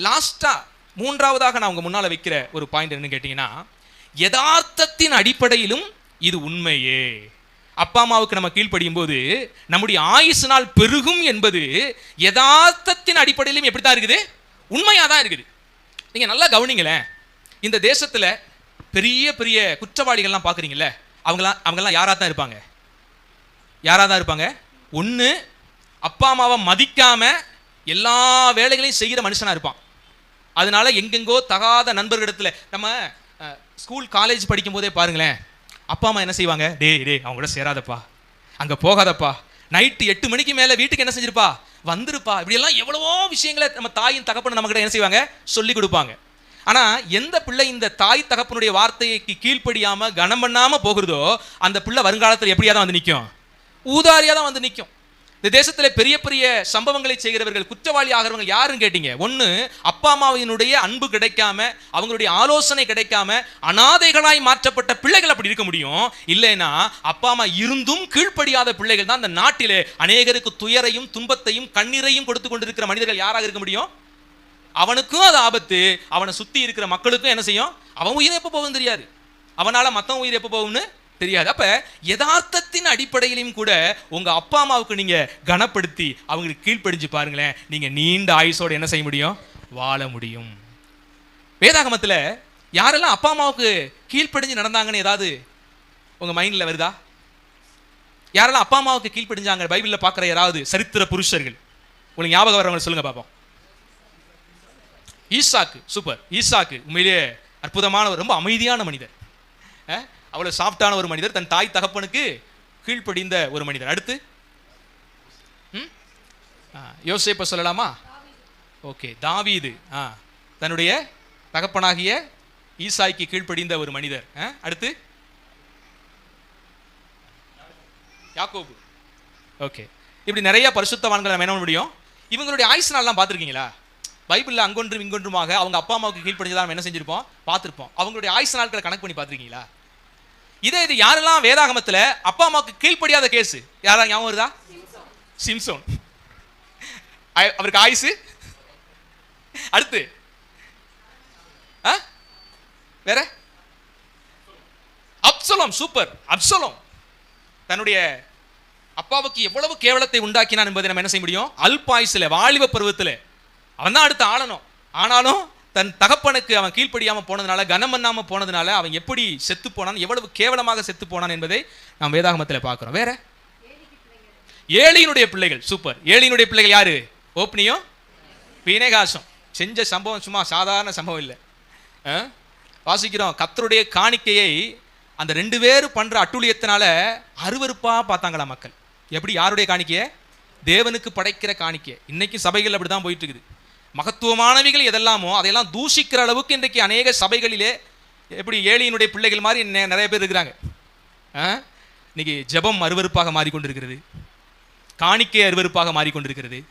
லாஸ்ட்டாக மூன்றாவதாக நான் உங்க முன்னால வைக்கிற ஒரு பாயிண்ட் என்னன்னு கேட்டீங்கன்னா யதார்த்தத்தின் அடிப்படையிலும் இது உண்மையே. அப்பா அம்மாவுக்கு நம்ம கீழ்ப்படியும் போது நம்முடைய ஆயுசு நாள் பெருகும் என்பது யதார்த்தத்தின் அடிப்படையிலும் எப்படி தான் இருக்குது? உண்மையாக தான் இருக்குது. நீங்கள் நல்லா கவனிங்களேன். இந்த தேசத்தில் பெரிய பெரிய குற்றவாளிகள்லாம் பார்க்குறீங்கல்ல அவங்களாம் அவங்கெல்லாம் யாராக தான் இருப்பாங்க? யாராக தான் இருப்பாங்க? ஒன்று அப்பா அம்மாவை மதிக்காமல் எல்லா வேலைகளையும் செய்கிற மனுஷனாக இருப்பான். அதனால எங்கெங்கோ தகாத நண்பர்களிடத்தில் நம்ம ஸ்கூல் காலேஜ் படிக்கும் போதே பாருங்களேன் அப்பா அம்மா என்ன செய்வாங்க? டேய் டே அவங்க கூட சேராதப்பா. அங்கே போகாதப்பா. நைட்டு எட்டு மணிக்கு மேலே வீட்டுக்கு என்ன செஞ்சிருப்பா? வந்துருப்பா. இப்படியெல்லாம் எவ்வளவோ விஷயங்களை நம்ம தாயின் தகப்பன் நம்ம கிட்ட என்ன செய்வாங்க? சொல்லி கொடுப்பாங்க. ஆனால் எந்த பிள்ளை இந்த தாய் தகப்பனுடைய வார்த்தைக்கு கீழ்ப்படியாமல் கனம் பண்ணாமல் போகிறதோ அந்த பிள்ளை வருங்காலத்தில் எப்படியா தான் வந்து நிற்கும் ஊதாரியாக தான் வந்து நிற்கும் இந்த தேசத்தில் பெரிய பெரிய சம்பவங்களை செய்கிறவர்கள் குற்றவாளி ஆகிறவங்க யாருன்னு கேட்டீங்க? ஒன்று அப்பா அம்மாவினுடைய அன்பு கிடைக்காம அவங்களுடைய ஆலோசனை கிடைக்காம அனாதைகளாய் மாற்றப்பட்ட பிள்ளைகள் அப்படி இருக்க முடியும். இல்லைன்னா அப்பா அம்மா இருந்தும் கீழ்ப்படியாத பிள்ளைகள் தான் அந்த நாட்டிலே அநேகருக்கு துயரையும் துன்பத்தையும் கண்ணீரையும் கொடுத்து கொண்டிருக்கிற மனிதர்கள் யாராக இருக்க முடியும்? அவனுக்கும் அது ஆபத்து. அவனை சுற்றி இருக்கிற மக்களுக்கும் என்ன செய்யும்? அவன் உயிர் எப்போ போகும் தெரியாது. அவனால் மற்றவன் உயிர் எப்போ போகும்னு? தெரியாது. அப்ப யதார்த்தத்தின் அடிப்படையிலும் கூட உங்க அப்பா அம்மாவுக்கு நீங்க கனப்படுத்தி அவங்களுக்கு கீழ்ப்படிஞ்சு பாருங்களேன். நீங்க நீண்ட ஆயுசோட என்ன செய்ய முடியும்? வாழ முடியும். வேதாகமத்துல யாரெல்லாம் அப்பா அம்மாவுக்கு கீழ்ப்படிஞ்சு நடந்தாங்கன்னு ஏதாவது உங்க மைண்ட்ல வருதா? யாரெல்லாம் அப்பா அம்மாவுக்கு கீழ்ப்படிஞ்சாங்க? பைபிள்ல பார்க்குற யாராவது சரித்திர புருஷர்கள். உங்களுக்கு ஞாபகம் வரவங்க சொல்லுங்க பார்ப்போம் ஈசாக்கு சூப்பர். ஈசாக்கு உண்மையிலேயே அற்புதமான ஒரு ரொம்ப அமைதியான மனிதர். அவ்வளோ சாஃப்டான ஒரு மனிதர். தன் தாய் தகப்பனுக்கு கீழ்ப்படிந்த ஒரு மனிதர். அடுத்து. ம்? ஆ, சொல்லலாமா? ஓகே தாவீது. ஆ தன்னுடைய தகப்பனாகிய ஈசாய்க்கு கீழ்ப்படிந்த ஒரு மனிதர். அடுத்து. யாக்கோபு. ஓகே இப்படி நிறைய பரிசுத்தவான்களை நம்ம என்ன பண்ண முடியும்? இவங்களுடைய ஆயுசு நாள்லாம் பார்த்துருக்கீங்களா? பைபிளில் அங்கொன்றும் இங்கொன்றுமாக அவங்க அப்பா அம்மாவுக்கு கீழ்ப்படிஞ்சதா நம்ம என்ன செஞ்சிருப்போம்? பார்த்துருப்போம். அவங்களுடைய ஆயுசு நாட்களை கணக்கு பண்ணி பார்த்துருக்கீங்களா? இதே இது யாரெல்லாம் வேதாகமத்தில் அப்பா அம்மாவுக்கு கீழ்ப்படியாத கேஸ்? யாரா ஞாபகம் வருதா? சிம்சோன். அவருக்கு ஆயுசு? அடுத்து. ஆ? வேற? Absalom super. அப்சலோம். தன்னுடைய அப்பாவுக்கு எவ்வளவு கேவலத்தை உண்டாக்கினான் என்பதை நம்ம என்ன செய்ய முடியும்? அல்பாயுசில் வாலிப பருவத்தில். அவன் தான் அடுத்து ஆளணும். ஆனாலும் தன் தகப்பனுக்கு அவன் கீழ்ப்படியாமல் போனதுனால கனம் பண்ணாமல் போனதுனால அவன் எப்படி செத்து போனான் எவ்வளவு கேவலமாக செத்து போனான் என்பதை நாம் வேதாகமத்தில் பார்க்குறோம். வேற? ஏழியினுடைய பிள்ளைகள் சூப்பர் ஏழியினுடைய பிள்ளைகள் யாரு? ஓப்னியும் பினேகாசம். செஞ்ச சம்பவம் சும்மா சாதாரண சம்பவம் இல்லை. ஆ? வாசிக்கிறோம். கத்தருடைய காணிக்கையை அந்த ரெண்டு பேர் பண்ற அட்டுழியத்தினால அருவருப்பா பார்த்தாங்களா மக்கள். எப்படி? யாருடைய காணிக்கையை? தேவனுக்கு படைக்கிற காணிக்கை. இன்னைக்கு சபைகள் அப்படி தான் போயிட்டு இருக்குது. மகத்துவமானவைகள் எதெல்லாமோ அதையெல்லாம் தூஷிக்கிற அளவுக்கு இன்றைக்கு அநேக சபைகளிலே எப்படி ஏழியினுடைய பிள்ளைகள் மாதிரி நிறைய பேர் இருக்கிறாங்க. ஆ? இன்னைக்கு ஜெபம் அருவருப்பாக மாறிக்கொண்டிருக்கிறது. காணிக்கை அருவருப்பாக மாறிக்கொண்டிருக்கிறது.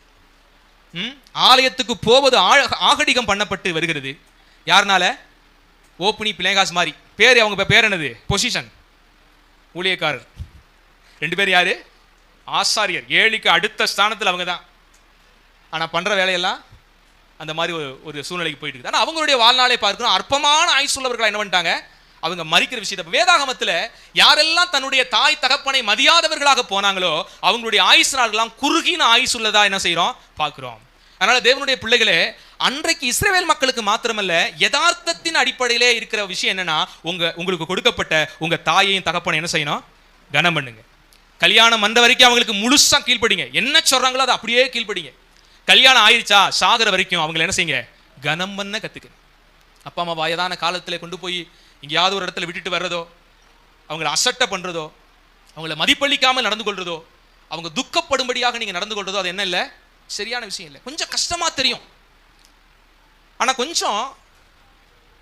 ம்? ஆலயத்துக்கு போவது ஆழ- ஆகடிகம் பண்ணப்பட்டு வருகிறது. யாருனால? ஓப்பனி பிளேகாஸ் மாதிரி. பேர் அவங்க பேர் என்னது? பொசிஷன். ஊழியக்காரர். ரெண்டு பேர் யாரு? ஆசாரியர். ஏழிக்கு அடுத்த ஸ்தானத்தில் அவங்க தான் ஆனால் பண்ணுற வேலையெல்லாம் அந்த மாதிரி ஒரு ஒரு சூழ்நிலைக்கு போயிட்டு இருக்குது. ஆனால் அவங்களுடைய வாழ்நாளை பார்க்கணும் அற்பமான ஆயுசுள்ளவர்களா என்ன பண்ணிட்டாங்க? அவங்க மறிக்கிற விஷயத்தை. வேதாகமத்தில் யாரெல்லாம் தன்னுடைய தாய் தகப்பனை மதியாதவர்களாக போனாங்களோ அவங்களுடைய ஆயுசு நாள்கள்லாம் குறுகின ஆயுசுள்ளதா என்ன செய்கிறோம் பார்க்குறோம். அதனால் தேவனுடைய பிள்ளைகளே அன்றைக்கு இஸ்ரேவேல் மக்களுக்கு மாத்திரமல்ல யதார்த்தத்தின் அடிப்படையிலே இருக்கிற விஷயம் என்னன்னா உங்கள் உங்களுக்கு கொடுக்கப்பட்ட உங்கள் தாயையும் தகப்பனை என்ன செய்யணும்? கனம் பண்ணுங்க. கல்யாணம் வந்த வரைக்கும் அவங்களுக்கு முழுசாக கீழ்ப்படிங்க. என்ன சொல்கிறாங்களோ அதை அப்படியே கீழ்ப்படிங்க. கல்யாணம் ஆயிடுச்சா சாகிற வரைக்கும் அவங்களை என்ன செய்யுங்க? கனம் பண்ண கற்றுக்கு அப்பா அம்மா வயதான காலத்தில் கொண்டு போய் எங்கேயாவது ஒரு இடத்துல விட்டுட்டு வர்றதோ அவங்கள அசட்டை பண்ணுறதோ அவங்கள மதிப்பளிக்காமல் நடந்து கொள்றதோ அவங்க துக்கப்படும்படியாக நீங்கள் நடந்து கொள்றதோ அது என்ன இல்லை? சரியான விஷயம் இல்லை. கொஞ்சம் கஷ்டமாக தெரியும். ஆனால் கொஞ்சம்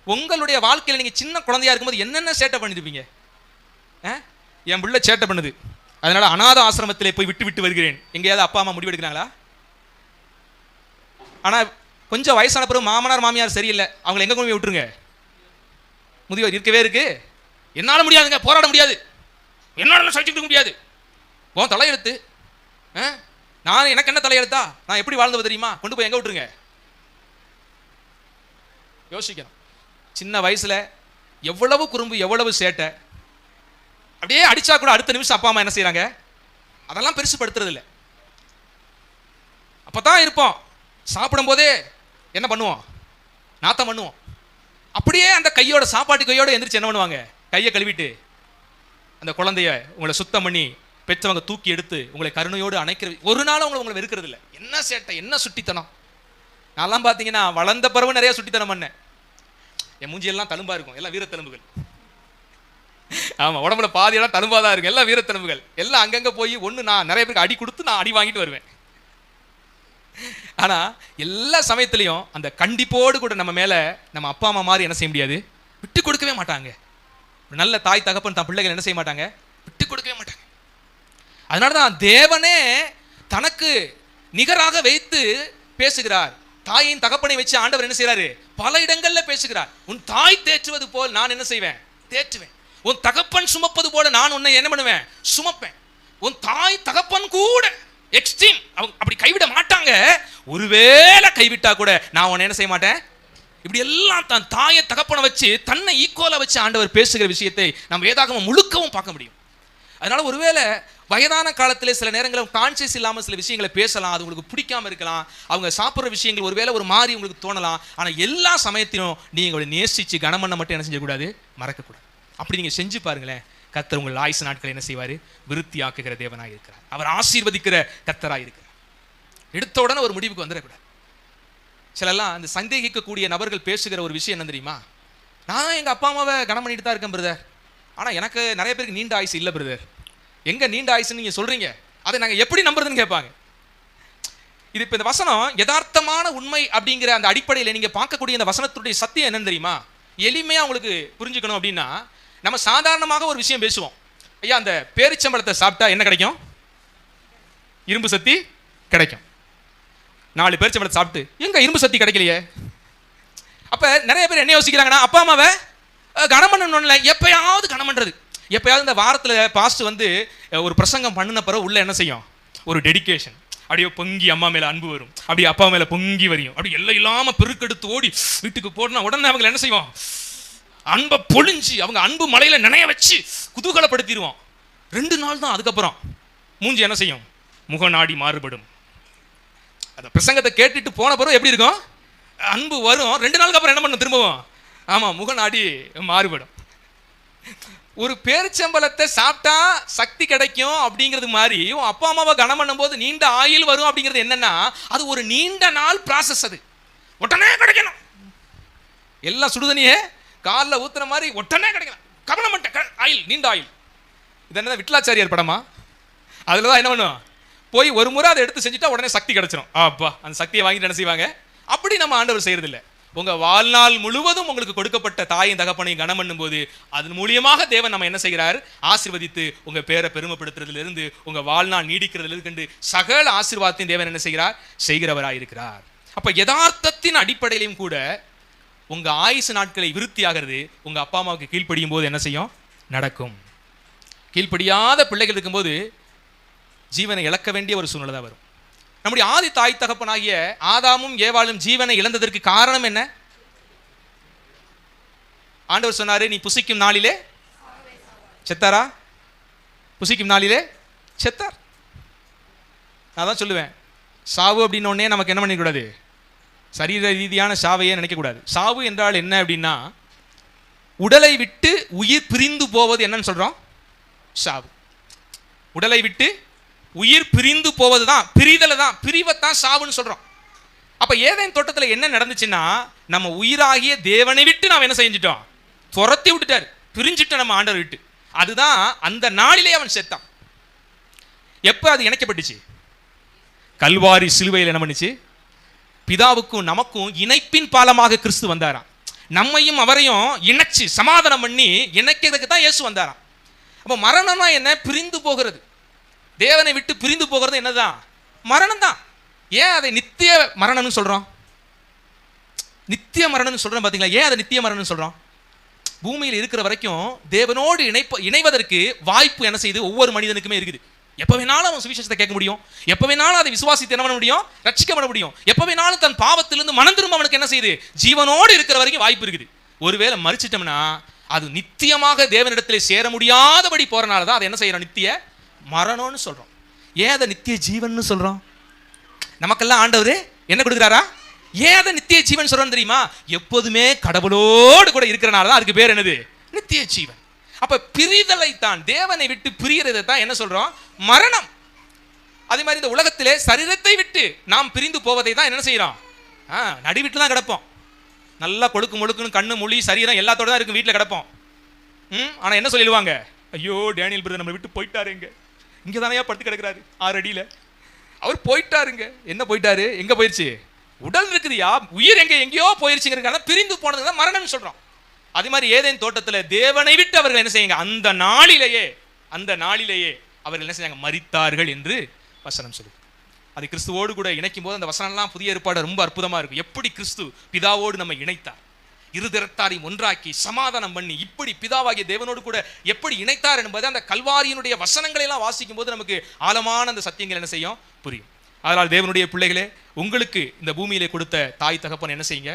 உங்களுடைய வாழ்க்கையில் நீங்கள் சின்ன குழந்தையா இருக்கும்போது என்னென்ன சேட்டை பண்ணிருப்பீங்க? ஆ? என் பிள்ளை சேட்டை பண்ணுது. அதனால் அநாத ஆசிரமத்தில் போய் விட்டு விட்டு வருகிறேன். எங்கேயாவது அப்பா அம்மா முடிவெடுக்கிறாங்களா? ஆனால் கொஞ்சம் வயசான பிறகு மாமனார் மாமியார் சரியில்லை. அவங்களை எங்கே கொண்டு போய் விட்டுருங்க? முதியோர் இருக்கவே இருக்கு. என்னால் முடியாதுங்க போராட முடியாது. என்னால் சகிச்சுக்க முடியாது. உன் தலையெழுத்து ஆ? நான் எனக்கு என்ன தலையெழுத்தா? நான் எப்படி வாழ்ந்தது தெரியுமா? கொண்டு போய் எங்கே விட்டுருங்க? யோசிக்கணும். சின்ன வயசில் எவ்வளவு குறும்பு எவ்வளவு சேட்டை. அப்படியே அடித்தா கூட அடுத்த நிமிஷம் அப்பா அம்மா என்ன செய்கிறாங்க அதெல்லாம் பெருசு படுத்துறது அப்போ தான் இருப்போம். சாப்பிடும்போதே என்ன பண்ணுவோம்? நாத்தம் பண்ணுவோம். அப்படியே அந்த கையோட சாப்பாட்டு கையோட எந்திரிச்சு என்ன பண்ணுவாங்க? கையை கழுவிட்டு அந்த குழந்தைய உங்களை சுத்தம் பண்ணி பெற்றவங்க தூக்கி எடுத்து உங்களை கருணையோடு அணைக்கிற ஒரு நாளும் உங்களை உங்களை வெறுக்கிறது இல்லை என்ன சேட்டை என்ன சுட்டித்தனம்? நான்லாம் பார்த்தீங்கன்னா வளர்ந்த பிறகு நிறைய சுட்டித்தனம் பண்ணேன். என் மூஞ்சியெல்லாம் தழும்பா இருக்கும். எல்லாம் வீரத்தெலும்புகள் ஆமாம் உடம்புல பாதியெல்லாம் தழும்பாக தான் இருக்கும். எல்லாம் வீரத்தெலும்புகள் எல்லாம் அங்கங்கே போய் ஒன்று நான் நிறைய பேருக்கு அடி கொடுத்து நான் அடி வாங்கிட்டு வருவேன். ஆனால் எல்லா சமயத்துலேயும் அந்த கண்டிப்போடு கூட நம்ம மேலே நம்ம அப்பா அம்மா மாதிரி என்ன செய்ய முடியாது? விட்டு கொடுக்கவே மாட்டாங்க. நல்ல தாய் தகப்பன் தான் பிள்ளைகள் என்ன செய்ய மாட்டாங்க? விட்டு கொடுக்கவே மாட்டாங்க. அதனால தான் தேவனே தனக்கு நிகராக வைத்து பேசுகிறார். தாயின் தகப்பனை வச்சு ஆண்டவர் என்ன செய்கிறாரு பல இடங்களில் பேசுகிறார். உன் தாய் தேற்றுவது போல் நான் என்ன செய்வேன்? தேற்றுவேன். உன் தகப்பன் சுமப்பது போல நான் உன்னை என்ன பண்ணுவேன்? சுமப்பேன். உன் தாய் தகப்பன் கூட எக்ஸ்ட்ரீம் அவங்க அப்படி கைவிட மாட்டாங்க. ஒருவேளை கைவிட்டா கூட நான் உன்னை என்ன செய்ய மாட்டேன்? இப்படி எல்லாம் தன் தாயை தகப்பனை வச்சு தன்னை ஈக்குவலாக வச்சு ஆண்டவர் பேசுகிற விஷயத்தை நம்ம வேதாகமம் முழுக்கவும் பார்க்க முடியும். அதனால ஒருவேளை வயதான காலத்திலே சில நேரங்களில் கான்சியஸ் இல்லாமல் சில விஷயங்களை பேசலாம் அது உங்களுக்கு பிடிக்காம இருக்கலாம். அவங்க சாப்பிட்ற விஷயங்கள் ஒருவேளை ஒரு மாதிரி உங்களுக்கு தோணலாம். ஆனால் எல்லா சமயத்திலும் நீங்கள் நேசித்து கனமண்ணை மட்டும் என்ன செஞ்சக்கூடாது மறக்கக்கூடாது. அப்படி நீங்கள் செஞ்சு பாருங்களேன். கத்தர் உங்கள் ஆயுசு நாட்களை என்ன செய்வார்? விருத்தியாக்குகிற தேவனாக இருக்கிறார். அவர் ஆசீர்வதிக்கிற கத்தராக இருக்கிறார். எடுத்த உடனே ஒரு முடிவுக்கு வந்துடக்கூடாது. சிலலாம் அந்த சந்தேகிக்கக்கூடிய நபர்கள் பேசுகிற ஒரு விஷயம் என்ன தெரியுமா? நான் எங்கள் அப்பா அம்மாவை கனம் பண்ணிட்டு தான் இருக்கேன் பிரதர் ஆனால் எனக்கு நிறைய பேருக்கு நீண்ட ஆயுசு இல்லை பிரதர் எங்கே நீண்ட ஆயுசுன்னு நீங்கள் சொல்கிறீங்க அதை நாங்கள் எப்படி நம்புறதுன்னு கேட்பாங்க. இது இப்போ இந்த வசனம் யதார்த்தமான உண்மை அப்படிங்கிற அந்த அடிப்படையில் நீங்கள் பார்க்கக்கூடிய இந்த வசனத்துடைய சத்தியம் என்னன்னு தெரியுமா? எளிமையாக உங்களுக்கு புரிஞ்சுக்கணும் அப்படின்னா நம்ம சாதாரணமாக ஒரு விஷயம் பேசுவோம். ஐயா அந்த பேரிச்சம்பழத்தை சாப்பிட்டா என்ன கிடைக்கும்? இரும்பு சக்தி கிடைக்கும். நாலு பேரிச்சம்பழத்தை சாப்பிட்டு எங்க இரும்பு சக்தி கிடைக்கலையே? அப்போ நிறைய பேர் என்ன யோசிக்கிறாங்கன்னா அப்பா அம்மாவை கனம் பண்ணணும்ல எப்பயாவது கனம் பண்ணுறது எப்பயாவது இந்த வாரத்தில் பாஸ்ட் வந்து ஒரு பிரசங்கம் பண்ணின பிறகு உள்ள என்ன செய்யும்? ஒரு டெடிகேஷன் அப்படியே பொங்கி அம்மா மேலே அன்பு வரும். அப்படியே அப்பா மேலே பொங்கி வரையும். அப்படி எல்லாம் இல்லாமல் பெருக்கெடுத்து ஓடி வீட்டுக்கு போனா உடனே அவங்க என்ன செய்வோம்? அன்பை பொழிஞ்சு அவங்க அன்பு மலையில் நினைய வச்சு குதூகலப்படுத்திடுவோம் ரெண்டு நாள் தான் அதுக்கப்புறம் மூஞ்சி என்ன செய்யும்? முகநாடி மாறுபடும். அந்த பிரசங்கத்தை கேட்டுட்டு போன பிறகு எப்படி இருக்கும்? அன்பு வரும். ரெண்டு நாளுக்கு அப்புறம் என்ன பண்ணும் திரும்பவும்? ஆமாம் முகநாடி மாறுபடும். ஒரு பேரிச்சம்பளத்தை சாப்பிட்டா சக்தி கிடைக்கும் அப்படிங்கிறது மாதிரி உன் அப்பா அம்மாவை கனம் பண்ணும்போது நீண்ட ஆயுள் வரும் அப்படிங்கிறது என்னன்னா அது ஒரு நீண்ட நாள் ப்ராசஸ் அது. உடனே கிடைக்கணும். எல்லாம் சுடுதண்ணியே காலில் ஊத்துற மாதிரி உடனே கிடைக்கணும் கவனமட்ட ஆயில் நீண்ட ஆயில். இது என்னதான் விட்லாச்சாரியார் படமா? அதில் தான் என்ன பண்ணுவோம் போய் ஒரு முறை அதை எடுத்து செஞ்சுட்டா உடனே சக்தி கிடைச்சிரும். அப்பா அந்த சக்தியை வாங்கிட்டு என்ன செய்வாங்க? அப்படி நம்ம ஆண்டவர் செய்யறதில்ல. உங்க வாழ்நாள் முழுவதும் உங்களுக்கு கொடுக்கப்பட்ட தாயும் தகப்பனையும் கனம் பண்ணும்போது அதன் மூலியமாக தேவன் நம்ம என்ன செய்கிறார்? ஆசிர்வதித்து உங்க பேரை பெருமைப்படுத்துறதுல இருந்து உங்க வாழ்நாள் நீடிக்கிறதுலேருந்து சகல ஆசீர்வாதத்தையும் தேவன் என்ன செய்கிறார்? செய்கிறவராக இருக்கிறார் அப்ப யதார்த்தத்தின் அடிப்படையிலும் கூட உங்கள் ஆயுசு நாட்களை விருத்தியாகிறது உங்கள் அப்பா அம்மாவுக்கு கீழ்ப்படியும் போது என்ன செய்யும்? நடக்கும். கீழ்ப்படியாத பிள்ளைகள் இருக்கும்போது ஜீவனை இழக்க வேண்டிய ஒரு சூழ்நிலை தான் வரும். நம்முடைய ஆதி தாய் தகப்பனாகிய ஆதாமும் ஏவாளும் ஜீவனை இழந்ததற்கு காரணம் என்ன? ஆண்டவர் சொன்னார் நீ புசிக்கும் நாளிலே செத்தாரா? புசிக்கும் நாளிலே செத்தார். நான் தான் சொல்லுவேன். சாவு அப்படின்னோடனே நமக்கு என்ன பண்ணிக்கூடாது சரீர ரீதியான சாவையே நினைக்கக்கூடாது சாவு என்றால் என்ன அப்படின்னா உடலை விட்டு உயிர் பிரிந்து போவது என்னன்னு சொல்றோம்? சாவு. உடலை விட்டு உயிர் பிரிந்து போவது தான் பிரிதலை தான் பிரிவைத்தான் சாவுன்னு சொல்றோம். அப்ப ஏதேன் தோட்டத்தில் என்ன நடந்துச்சுன்னா நம்ம உயிராகிய தேவனை விட்டு நாம் என்ன செஞ்சிட்டோம்? துரத்தி விட்டுட்டார். பிரிஞ்சிட்டோம் நம்ம ஆண்டவர் விட்டு. அதுதான் அந்த நாளிலே அவன் செத்தான். எப்ப அது இணைக்கப்பட்டுச்சு? கல்வாரி சிலுவையில் என்ன பண்ணுச்சு? பிதாவுக்கும் நமக்கும் இணைப்பின் பாலமாக கிறிஸ்து வந்தாராம். நம்மையும் அவரையும் இணைச்சு சமாதானம் பண்ணி இணைக்கிறதுக்கு தான் இயேசு வந்தாராம். அப்போ மரணம்னா என்ன? பிரிந்து போகிறது. தேவனை விட்டு பிரிந்து போகிறது என்னதான்? மரணம் தான். ஏன் அதை நித்திய மரணம்னு சொல்கிறோம் நித்திய மரணம்னு சொல்கிறோம் பார்த்தீங்களா ஏன் அதை நித்திய மரணம்னு சொல்கிறோம் பூமியில் இருக்கிற வரைக்கும் தேவனோடு இணைப்ப இணைவதற்கு வாய்ப்பு என்ன செய்யுது ஒவ்வொரு மனிதனுக்குமே இருக்குது. எப்போ வேணாலும் அவன் சுவிசேஷத்தை கேட்க முடியும். எப்போ வேணாலும் அதை விசுவாசித்து என்ன பண்ண முடியும்? ரட்சிக்கப்பட முடியும். எப்போ வேணாலும் தன் பாவத்திலிருந்து மனம் திரும்ப அவனுக்கு என்ன செய்யுது? ஜீவனோடு இருக்கிற வரைக்கும் வாய்ப்பு இருக்குது. ஒருவேளை மறிச்சிட்டோம்னா அது நித்தியமாக தேவனிடத்தில் சேர முடியாதபடி போகிறனால தான் அதை என்ன செய்கிறோம் நித்திய மரணம்னு சொல்கிறோம் ஏன் அதை நித்திய ஜீவன்னு சொல்கிறோம் நமக்கெல்லாம் ஆண்டவர் என்ன கொடுக்குறாரா? ஏன் அதை நித்திய ஜீவன் சொல்கிறோன்னு தெரியுமா? எப்போதுமே கடவுளோடு கூட இருக்கிறனால தான் அதுக்கு பேர் என்னது? நித்திய ஜீவன். அப்ப பிரிதலை தான் தேவனை விட்டு பிரியறதை தான் என்ன சொல்றோம்? மரணம். அதே மாதிரி இந்த உலகத்திலே சரீரத்தை விட்டு நாம் பிரிந்து போவதை தான் என்ன செய்யறோம்? ஆ நடுவிட்டு தான் கிடப்போம். நல்லா கொழுக்கு முழுக்குன்னு கண்ணு மொழி சரீரம் எல்லாத்தோட தான் இருக்கும் வீட்டில் கிடப்போம். ம் ஆனால் என்ன சொல்லிடுவாங்க? ஐயோ டேனியல் பிரதர் நம்ம விட்டு போயிட்டாரு இங்கே. இங்க தானே படுத்து கிடக்கிறாரு ஆறு அடியில். அவர் போயிட்டாருங்க என்ன போயிட்டாரு? எங்கே போயிடுச்சு உடல் இருக்குதுயா? உயிர் எங்கே எங்கேயோ போயிருச்சுங்கிறதுனால பிரிந்து போனதுக்கு தான் மரணம்னு சொல்கிறோம் அதே மாதிரி ஏதேன் தோட்டத்தில் தேவனை விட்டு அவர்கள் என்ன செய்யுங்க? அந்த நாளிலேயே அந்த நாளிலேயே அவர்கள் என்ன செய்யாங்க? மறித்தார்கள் என்று வசனம் சொல்லுது. அது கிறிஸ்துவோடு கூட இணைக்கும் போது அந்த வசனம்லாம் புதிய ஏற்பாடு ரொம்ப அற்புதமாக இருக்கும் எப்படி கிறிஸ்து பிதாவோடு நம்ம இணைத்தார்? இரு திறத்தாரையும் ஒன்றாக்கி சமாதானம் பண்ணி இப்படி பிதாவாகிய தேவனோடு கூட எப்படி இணைத்தார் என்பது அந்த கல்வாரியினுடைய வசனங்களை எல்லாம் வாசிக்கும் போது நமக்கு ஆழமான அந்த சத்தியங்கள் என்ன செய்யும்? புரியும். அதனால் தேவனுடைய பிள்ளைகளே உங்களுக்கு இந்த பூமியிலே கொடுத்த தாய் தகப்பன் என்ன செய்யுங்க?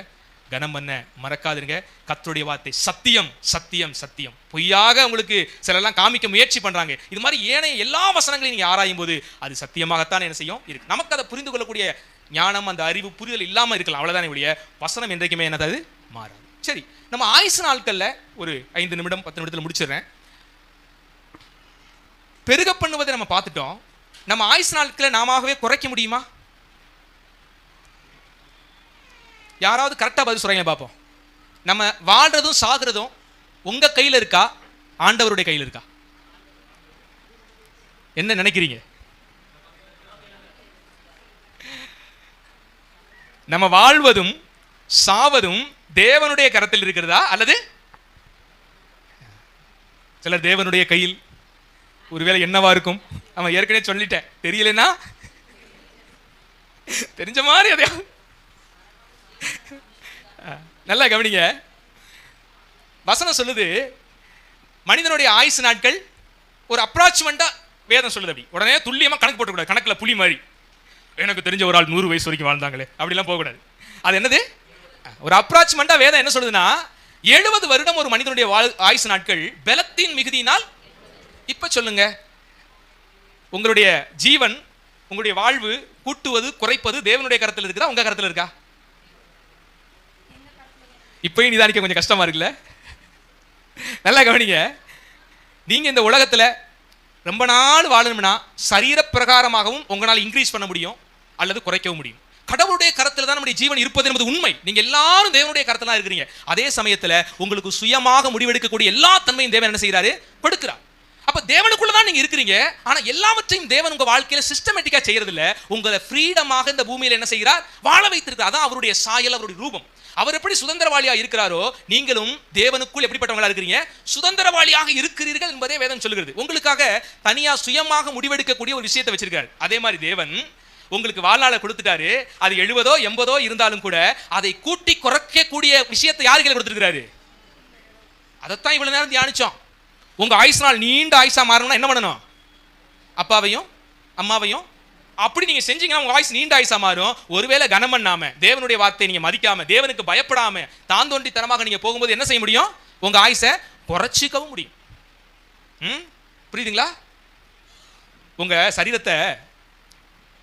கனம் பண்ண மறக்காதுங்க கத்தருடைய வார்த்தை சத்தியம் சத்தியம் சத்தியம். பொய்யாக உங்களுக்கு சிலர்லாம் காமிக்க முயற்சி பண்றாங்க. இது மாதிரி ஏனைய எல்லா வசனங்களையும் நீங்க ஆராயும் போது அது சத்தியமாகத்தான் என்ன செய்யும்? இருக்கு. நமக்கு அதை புரிந்து கொள்ளக்கூடிய ஞானம் அந்த அறிவு புரிதல் இல்லாம இருக்கலாம். அவ்வளவுதானே ஒழிய வசனம் என்றைக்குமே என்னது மாறாது. சரி நம்ம ஆயுசு நாட்கள்ல ஒரு ஐந்து நிமிடம் பத்து நிமிடத்தில் முடிச்சிடுறேன். பெருக பண்ணுவதை நம்ம பார்த்துட்டோம். நம்ம ஆயுசு நாட்களை நாமவே குறைக்க முடியுமா? யாராவது கரெக்டாக பதில் சொல்கிறீங்க பார்ப்போம் நம்ம வாழ்றதும் சாகிறதும் உங்க கையில் இருக்கா? ஆண்டவருடைய கையில் இருக்கா? என்ன நினைக்கிறீங்க? நம்ம வாழ்வதும் சாவதும் தேவனுடைய கரத்தில் இருக்கிறதா? அல்லது சிலர் தேவனுடைய கையில் ஒருவேளை என்னவா இருக்கும்? அவன் ஏற்கனவே சொல்லிட்டேன். தெரியலன்னா? தெரிஞ்ச மாதிரி அதையா நல்லா கவனிங்க. வசனம் சொல்லுது மனிதனுடைய ஆயுசு நாட்கள் ஒரு அப்ராச்மெண்ட்டாக வேதம் சொல்லுது அப்படி. உடனே துல்லியமா கணக்கு போட்டக்கூடாது. கணக்குல புலி மாதிரி. எனக்கு தெரிஞ்ச ஒரு ஆள் நூறு வயசு வரைக்கும் வாழ்ந்தாங்களே. அப்படிலாம் போகக்கூடாது. அது என்னது? ஒரு அப்ராச்மெண்ட்டாக வேதம் என்ன சொல்லுதுன்னா எழுபது வருடம் ஒரு மனிதனுடைய வாழ் ஆயுசு நாட்கள் பலத்தின் மிகுதியினால் இப்ப சொல்லுங்க. உங்களுடைய ஜீவன் உங்களுடைய வாழ்வு கூட்டுவது குறைப்பது தேவனுடைய கரத்தில் இருக்குதா உங்க கரத்தில் இருக்கா? இப்பயும் நிதானிக்க கொஞ்சம் கஷ்டமா இருக்குல்ல? நல்லா கவனிங்க. நீங்கள் இந்த உலகத்தில் ரொம்ப நாள் வாழணும்னா சரீரப்பிரகாரமாகவும் உங்களால் இன்க்ரீஸ் பண்ண முடியும் அல்லது குறைக்கவும் முடியும். கடவுளுடைய கரத்தில் தான் நம்முடைய ஜீவன் இருப்பது என்பது உண்மை. நீங்க எல்லாரும் தேவனுடைய கரத்தில் தான் இருக்கிறீங்க. அதே சமயத்தில் உங்களுக்கு சுயமாக முடிவெடுக்கக்கூடிய எல்லா தன்மையும் தேவன் என்ன செய்கிறாரு கொடுக்கிறார். அப்ப தேவனுக்குள்ள தான் நீங்க இருக்கிறீங்க. ஆனா எல்லாவற்றையும் தேவன் உங்க வாழ்க்கையில சிஸ்டமேட்டிக்கா செய்யறது இல்ல உங்களை ஃப்ரீடமாக இந்த பூமியில என்ன செய்கிறார்? வாழ வைத்திருக்கிறார். அதான் அவருடைய சாயல் அவருடைய ரூபம். அவர் எப்படி சுதந்திரவாளியா இருக்கிறாரோ நீங்களும் தேவனுக்குள் எப்படிப்பட்டவங்களா இருக்கிறீங்க? சுதந்திரவாளியாக இருக்கிறீர்கள் என்பதே வேதம் சொல்கிறது. உங்களுக்காக தனியா சுயமாக முடிவெடுக்கக்கூடிய ஒரு விஷயத்தை வச்சிருக்காரு. அதே மாதிரி தேவன் உங்களுக்கு வாழ்நாளை கொடுத்துட்டாரு. அது எழுபதோ எண்பதோ இருந்தாலும் கூட அதை கூட்டி குறைக்கக்கூடிய விஷயத்தை யாருக்கு கொடுத்துருக்கிறாரு? அதைத்தான் இவ்வளவு நேரம் தியானிச்சோம். உங்கள் ஆயுசு நாள் நீண்ட ஆயுஸாக மாறணும்னா என்ன பண்ணணும்? அப்பாவையும் அம்மாவையும் அப்படி நீங்கள் செஞ்சீங்கன்னா உங்கள் ஆயுசு நீண்ட ஆயுஸாக மாறும். ஒருவேளை கனம் பண்ணாமல் தேவனுடைய வார்த்தையை நீங்கள் மதிக்காமல் தேவனுக்கு பயப்படாமல் தாந்தோண்டி தரமாக நீங்கள் போகும்போது என்ன செய்ய முடியும்? உங்கள் ஆயுசை குறைச்சிக்கவும் முடியும். ம்? புரியுதுங்களா? உங்கள் சரீரத்தை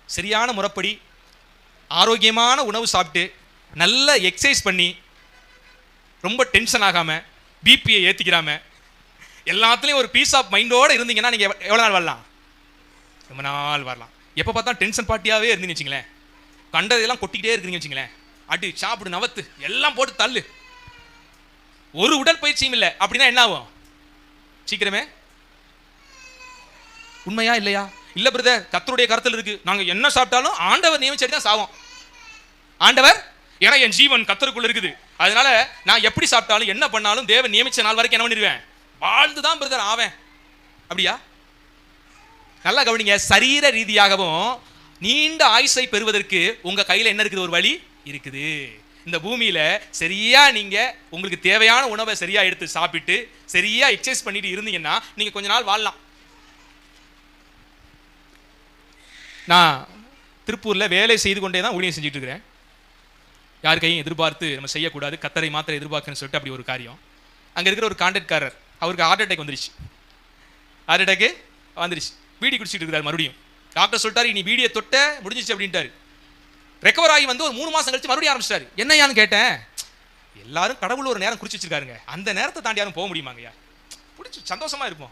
சரியான முறைப்படி ஆரோக்கியமான உணவு சாப்பிட்டு நல்ல எக்ஸசைஸ் பண்ணி ரொம்ப டென்ஷன் ஆகாமல் பிபியை ஏற்றிக்கிறாம எல்லாத்துலேயும் ஒரு பீஸ் ஆஃப் மைண்டோடு இருந்தீங்கன்னா நீங்கள் எவ்வளோ நாள் வரலாம்? ரொம்ப நாள் வரலாம். எப்போ பார்த்தா டென்ஷன் பார்ட்டியாகவே இருந்தீங்கன்னு வச்சுங்களேன். கண்டதெல்லாம் கொட்டிக்கிட்டே இருக்கிறீங்க வச்சுங்களேன். அடி சாப்பிடு நவத்து எல்லாம் போட்டு தள்ளு. ஒரு உடற்பயிற்சியும் இல்லை. அப்படின்னா என்ன ஆகும்? சீக்கிரமே. உண்மையா இல்லையா? இல்லை பிரதர் கத்தருடைய கருத்தில் இருக்கு. நாங்கள் என்ன சாப்பிட்டாலும் ஆண்டவர் நியமிச்சடி தான் சாவோம் ஆண்டவர் ஏன்னா என் ஜீவன் கத்தருக்குள்ள இருக்குது. அதனால நான் எப்படி சாப்பிட்டாலும் என்ன பண்ணாலும் தேவன் நியமிச்ச நாள் வரைக்கும் என்ன பண்ணிடுவேன்? வாழ்ந்து தான் பிரதர் ஆவேன். அப்படியா? நல்லா கவனிங்க சரீர ரீதியாகவும் நீண்ட ஆயுசை பெறுவதற்கு உங்கள் கையில் என்ன இருக்குது? ஒரு வழி இருக்குது. இந்த பூமியில் சரியாக நீங்கள் உங்களுக்கு தேவையான உணவை சரியாக எடுத்து சாப்பிட்டு சரியாக எக்ஸசைஸ் பண்ணிட்டு இருந்தீங்கன்னா நீங்கள் கொஞ்ச நாள் வாழலாம். நான் திருப்பூரில் வேலை செய்து கொண்டே தான் ஊழியம் செஞ்சுட்டு இருக்கிறேன். யார் கையும் எதிர்பார்த்து நம்ம செய்யக்கூடாது. கத்தரை மாத்திரை எதிர்பார்க்கணும்னு சொல்லிட்டு அப்படி ஒரு காரியம். அங்கே இருக்கிற ஒரு கான்ட்ராக்ட்காரர் அவருக்கு ஹார்ட் அட்டாக் வந்துருச்சு. ஹார்ட் அட்டாக்கு வந்துருச்சு. பீடி குடிச்சிட்டு இருக்கிறார் மறுபடியும். டாக்டர் சொல்லிட்டாரு நீ பீடியை தொட்ட முடிஞ்சிச்சு அப்படின்ட்டாரு. ரெக்கவர் ஆகி வந்து ஒரு மூணு மாதம் கழிச்சு மறுபடியும் ஆரம்பிச்சிட்டாரு. என்னையான்னு கேட்டேன்? எல்லாரும் கடவுள் ஒரு நேரம் குறிச்சு வச்சிருக்காருங்க அந்த நேரத்தை தாண்டி யாரும் போக முடியுமாங்கய்யா? பிடிச்சி சந்தோஷமா இருப்போம்.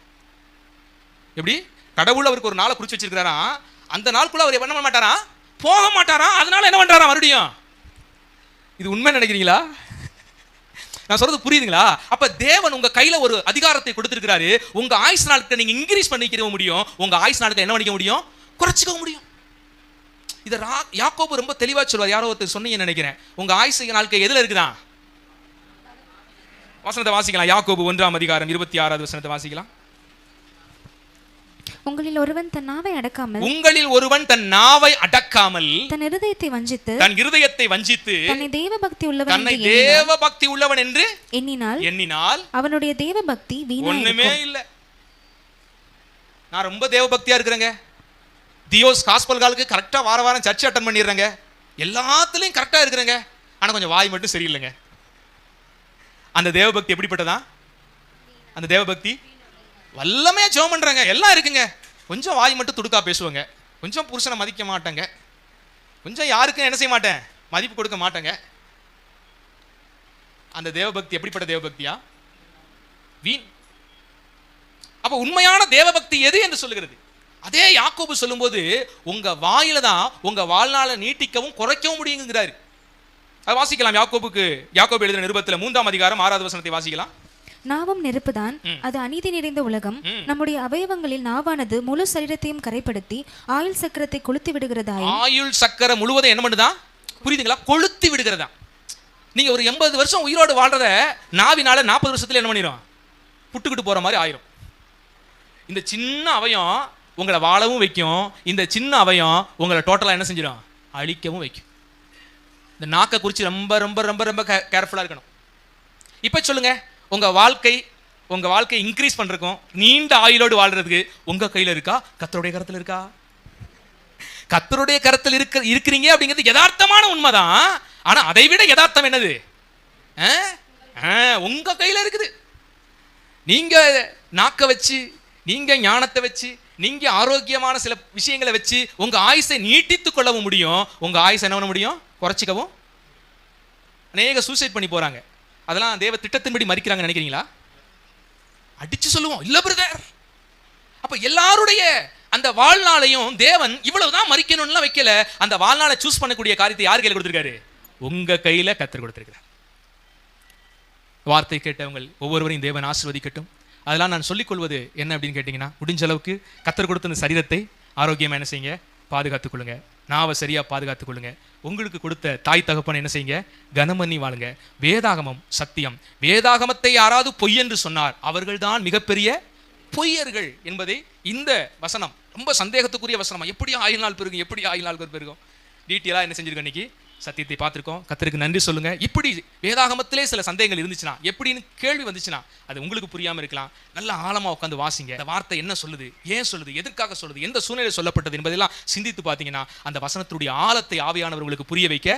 எப்படி? கடவுள் அவருக்கு ஒரு நாளை குறிச்சு வச்சிருக்கிறாரா? அந்த நாளுக்குள்ள அவர் என்ன பண்ண மாட்டாரா? போக மாட்டாரா? அதனால என்ன பண்றாரா? மறுபடியும். இது உண்மை நினைக்கிறீங்களா? நான் சொல்றது புரியுதுங்களா? அப்ப தேவன் உங்க கையில ஒரு அதிகாரத்தை கொடுத்திருக்கிறாரு. உங்க ஆயுஸ் நாளுக்கு நீங்க இன்க்ரீஸ் பண்ணிக்க முடியும். உங்க ஆயுஸ் நாளுக்கு என்ன பண்ணிக்க முடியும்? குறைச்சிக்க முடியும். இதை ரா- யாக்கோபு ரொம்ப தெளிவாக சொல்வார். யாரோ ஒருத்தர் சொன்னீங்கன்னு நினைக்கிறேன். உங்கள் ஆயுசு நாளுக்கு எதில் இருக்குதான் வசனத்தை வாசிக்கலாம். யாக்கோபு ஒன்றாம் அதிகாரம் இருபத்தி ஆறாவது வசனத்தை வாசிக்கலாம். உங்களில் ஒருவன் தன் நாவை அடக்காமல் உங்களில் ஒருவன் தன் நாவை அடக்காமல் தன் இருதயத்தை வஞ்சித்து தன் இருதயத்தை வஞ்சித்து தன்னை தேவ பக்தி உள்ளவன் தன்னை தேவ பக்தி உள்ளவன் என்று எண்ணினால் எண்ணினால் அவனுடைய தேவ பக்தி ஒண்ணுமே. இல்ல. நான் ரொம்ப தேவ பக்தியா இருக்கிறேங்க. தியோஸ் காஸ்பல் காலுக்கு கரெக்டா வார வாரம் சர்ச் அட்டன் பண்ணிடுறேங்க. எல்லாத்துலயும் கரெக்டா இருக்கிறேங்க. ஆனா கொஞ்சம் வாய் மட்டும் சரியில்லைங்க. அந்த தேவ பக்தி எப்படிப்பட்டதா? அந்த தேவ பக்தி வல்லமையா ஜெபம் பண்றாங்க. எல்லாம் இருக்குங்க. கொஞ்சம் வாய் மட்டும் துடுக்கா பேசுவாங்க. கொஞ்சம் புருஷனை மதிக்க மாட்டேங்க. கொஞ்சம் யாருக்கும் என்ன செய்ய மாட்டேன்? மதிப்பு கொடுக்க மாட்டேங்க. அந்த தேவபக்தி எப்படிப்பட்ட தேவபக்தியா? வீண். அப்ப உண்மையான தேவபக்தி எது என்று சொல்லுகிறது? அதே யாக்கோபு சொல்லும்போது உங்க வாயில தான் உங்க வாழ்நாளை நீட்டிக்கவும் குறைக்கவும் முடியுங்கிறாரு. அது வாசிக்கலாம் யாக்கோபுக்கு. யாக்கோபு எழுதின நிருபத்தில் மூன்றாம் அதிகாரம் ஆறாவது வசனத்தை வாசிக்கலாம். நாவும் நெருப்புதான். அது அநீதி நிறைந்த உலகம். நம்முடைய அவயவங்களில் நாவானது முழு சரீரத்தையும் கரைப்படுத்தி ஆயுள் சக்கரத்தை கொளுத்தி விடுகிறதாய் ஆயுள் சக்கரை முழுவதும் என்ன பண்ணுதா? புரியுதுங்களா? கொளுத்தி விடுகிறதா. நீங்க ஒரு எண்பது வருஷம் உயிரோடு வாழ்றத நாவினால நாற்பது வருஷத்துல என்ன பண்ணிடும் புட்டுக்கிட்டு போற மாதிரி ஆயிரும். இந்த சின்ன அவயம் உங்களை வாழவும் வைக்கும். இந்த சின்ன அவயம் உங்களை டோட்டலா என்ன செஞ்சிடும் அழிக்கவும் வைக்கும். இந்த நாக்கை குறித்து ரொம்ப ரொம்ப ரொம்ப ரொம்ப கேர்ஃபுல்லாக இருக்கணும். இப்போ சொல்லுங்க. உங்கள் வாழ்க்கை உங்கள் வாழ்க்கை இன்க்ரீஸ் பண்ணுறக்கும் நீண்ட ஆயுளோடு வாழ்கிறதுக்கு உங்கள் கையில் இருக்கா? கத்தருடைய கரத்தில் இருக்கா? கத்தருடைய கருத்தில் இருக்க இருக்கிறீங்க அப்படிங்கிறது யதார்த்தமான உண்மைதான். ஆனால் அதை விட யதார்த்தம் என்னது? ஆ? ஆ, இருக்குது. நீங்கள் நாக்கை வச்சு நீங்கள் ஞானத்தை வச்சு நீங்கள் ஆரோக்கியமான சில விஷயங்களை வச்சு உங்கள் ஆயுசை நீட்டித்து கொள்ளவும் முடியும். உங்கள் ஆயுசை என்ன பண்ண முடியும்? குறைச்சிக்கவும். அநேக சூசைட் பண்ணி போகிறாங்க அதெல்லாம் தேவ திட்டத்தின்படி மறிக்கிறாங்க நினைக்கிறீங்களா? அடிச்சு சொல்லுவோம். இல்ல பிரதர் அப்போ எல்லாருடைய அந்த வாழ்நாளையும் தேவன் இவ்வளவுதான் மறிக்கணும்லாம் வைக்கல. அந்த வாழ்நாளை சூஸ் பண்ணக்கூடிய காரியத்தை யார் கையில் கொடுத்துருக்காரு? உங்க கையில கத்தர் கொடுத்துருக்கிறார். வார்த்தை கேட்டவங்க ஒவ்வொருவரையும் தேவன் ஆசிர்வதிக்கட்டும். அதெல்லாம் நான் சொல்லிக் கொள்வது என்ன அப்படின்னு கேட்டிங்கன்னா முடிஞ்ச அளவுக்கு கத்தர் கொடுத்த இந்த சரீரத்தை ஆரோக்கியமா என்ன செய்யுங்க? பாதுகாத்துக் கொள்ளுங்க. நாவை சரியா பாதுகாத்துக் கொள்ளுங்க உங்களுக்கு கொடுத்த தாய் தகப்பன் என்ன செய்யுங்க? கனமண்ணி வாழுங்க. வேதாகமம் சத்தியம். வேதாகமத்தை யாராவது பொய் என்று சொன்னார் அவர்கள்தான் மிகப்பெரிய பொய்யர்கள் என்பதை இந்த வசனம் ரொம்ப சந்தேகத்துக்குரிய வசனமா? எப்படி ஆயுள் நாள் பெருகும் எப்படி ஆயுள் நாள் பெருகும்? டீட்டெயிலாக என்ன செஞ்சிருக்கோம் இன்னைக்கு? சத்தியத்தை பார்த்துருக்கோம். கத்தருக்கு நன்றி சொல்லுங்கள் இப்படி வேதாகமத்திலே சில சந்தேகங்கள் இருந்துச்சுன்னா எப்படின்னு கேள்வி வந்துச்சுன்னா அது உங்களுக்கு புரியாமல் இருக்கலாம். நல்ல ஆழமாக உட்காந்து வாசிங்க. அந்த வார்த்தை என்ன சொல்லுது? ஏன் சொல்லுது? எதற்காக சொல்லுது? எந்த சூழ்நிலை சொல்லப்பட்டது என்பதெல்லாம் சிந்தித்து பார்த்தீங்கன்னா அந்த வசனத்துடைய ஆழத்தை ஆவியானவர்களுக்கு புரிய வைக்க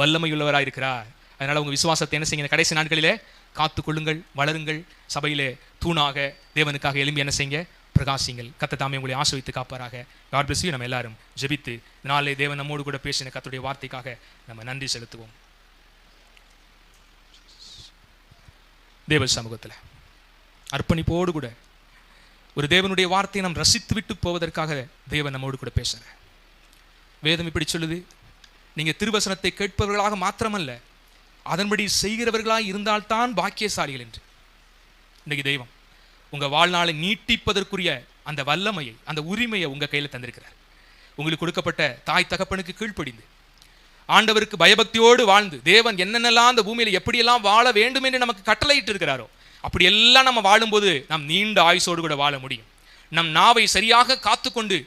வல்லமையுள்ளவராக இருக்கிறார் அதனால் உங்கள் விசுவாசத்தை என்ன செய்யுங்க? கடைசி நாட்களிலே காத்துக்கொள்ளுங்கள் வளருங்கள். சபையிலே தூணாக தேவனுக்காக எழும்பி என்ன செய்யுங்க? பிரகாசிங்கள். கத்த தாமே உங்களை ஆசிரித்து காப்பாராக. காட் பிளஸ் நம்ம எல்லாரும் ஜெபித்து நாளே தேவன் நம்மோடு கூட பேசின கத்துடைய வார்த்தைக்காக நம்ம நன்றி செலுத்துவோம். தேவ சமூகத்தில் அர்ப்பணிப்போடு கூட ஒரு தேவனுடைய வார்த்தையை நாம் ரசித்து விட்டு போவதற்காக தேவன் நம்மோடு கூட பேசுகிற வேதம் இப்படி சொல்லுது நீங்கள் திருவசனத்தை கேட்பவர்களாக மாத்திரமல்ல அதன்படி செய்கிறவர்களாக இருந்தால்தான் பாக்கியசாலிகள் என்று. இன்னைக்கு தெய்வம். உங்க வாழ்நாளை நீட்டிப்பதற்குரிய அந்த வல்லமையை அந்த உரிமையை உங்க கையில தந்திருக்கிறார். உங்களுக்கு கொடுக்கப்பட்ட தாய் தகப்பனுக்கு கீழ்ப்படிந்து ஆண்டவருக்கு பயபக்தியோடு வாழ்ந்து தேவன் என்னென்னலாம் அந்த பூமியில எப்படியெல்லாம் வாழ வேண்டும் என்று நமக்கு கட்டளையிட்டு இருக்கிறாரோ அப்படியெல்லாம் நம்ம வாழும்போது நாம் நீண்ட ஆயுசோடு கூட வாழ முடியும். நம் நாவை சரியாக காத்துக்கொண்டு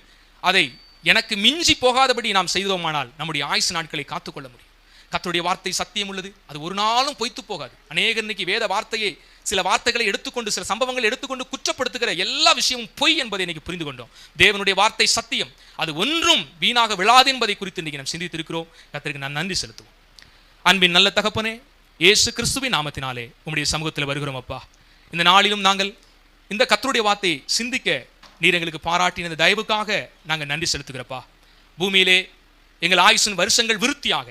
அதை எனக்கு மிஞ்சி போகாதபடி நாம் செய்தோமானால் நம்முடைய ஆயுசு நாட்களை காத்துக்கொள்ள முடியும். கத்தருடைய வார்த்தை சத்தியம் உள்ளது. அது ஒரு நாளும் பொய்த்து போகாது. அநேகர் இன்னைக்கு வேத வார்த்தையை சில வார்த்தைகளை எடுத்துக்கொண்டு சில சம்பவங்களை எடுத்துக்கொண்டு குற்றப்படுத்துகிற எல்லா விஷயமும் பொய் என்பதை இன்னைக்கு புரிந்து கொண்டோம். தேவனுடைய வார்த்தை சத்தியம். அது ஒன்றும் வீணாக விழாது என்பதை குறித்து இன்னைக்கு நாம் சிந்தித்திருக்கிறோம். கர்த்தருக்கு நான் நன்றி செலுத்துவோம். அன்பின் நல்ல தகப்பனே இயேசு கிறிஸ்துவின் நாமத்தினாலே உங்களுடைய சமூகத்தில் வருகிறோம் அப்பா. இந்த நாளிலும் நாங்கள் இந்த கத்தருடைய வார்த்தையை சிந்திக்க நீர் எங்களுக்கு பாராட்டின இந்த தயவுக்காக நாங்கள் நன்றி செலுத்துகிறப்பா பூமியிலே எங்கள் ஆயுசின் வருஷங்கள் விருத்தியாக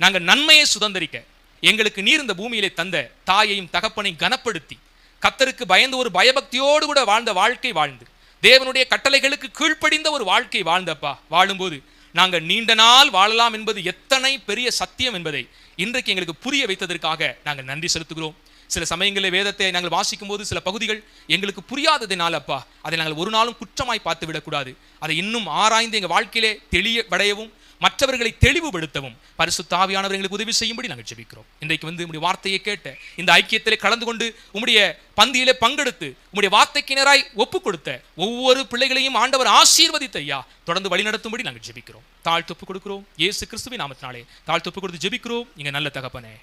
நாங்கள் நன்மையை சுதந்திரிக்க எங்களுக்கு நீர் இந்த பூமியிலே தந்த தாயையும் தகப்பனையும் கனப்படுத்தி கத்தருக்கு பயந்து ஒரு பயபக்தியோடு கூட வாழ்ந்த வாழ்க்கை வாழ்ந்து தேவனுடைய கட்டளைகளுக்கு கீழ்ப்படிந்த ஒரு வாழ்க்கை வாழ்ந்தப்பா. வாழும்போது நாங்கள் நீண்ட நாள் வாழலாம் என்பது எத்தனை பெரிய சத்தியம் என்பதை இன்றைக்கு எங்களுக்கு புரிய வைத்ததற்காக நாங்கள் நன்றி செலுத்துகிறோம். சில சமயங்களில் வேதத்தை நாங்கள் வாசிக்கும் போது சில பகுதிகள் எங்களுக்கு புரியாததினால் அப்பா அதை நாங்கள் ஒரு நாளும் குற்றமாய் பார்த்து விடக்கூடாது அதை இன்னும் ஆராய்ந்து எங்கள் வாழ்க்கையிலே தெளிவடையவும் மற்றவர்களை தெளிவுபடுத்தவும் பரிசு தாவியானவர்களுக்கு எங்களுக்கு உதவி செய்யும்படி நாங்கள் ஜெபிக்கிறோம். இன்றைக்கு வந்து உங்களுடைய வார்த்தையை கேட்ட இந்த ஐக்கியத்திலே கலந்து கொண்டு உங்களுடைய பந்தியிலே பங்கெடுத்து உங்களுடைய வார்த்தைக்கினராய் ஒப்பு கொடுத்த ஒவ்வொரு பிள்ளைகளையும் ஆண்டவர் ஆசீர்வதித்த ஐயா தொடர்ந்து வழிநடத்தும்படி நாங்கள் ஜெபிக்கிறோம். தாழ்த்தொப்பு கொடுக்கிறோம். இயேசு கிறிஸ்துவின் நாமத்தினாலே தாழ்த்தொப்பு கொடுத்து ஜெபிக்கிறோம். இங்க நல்ல தகப்பனே.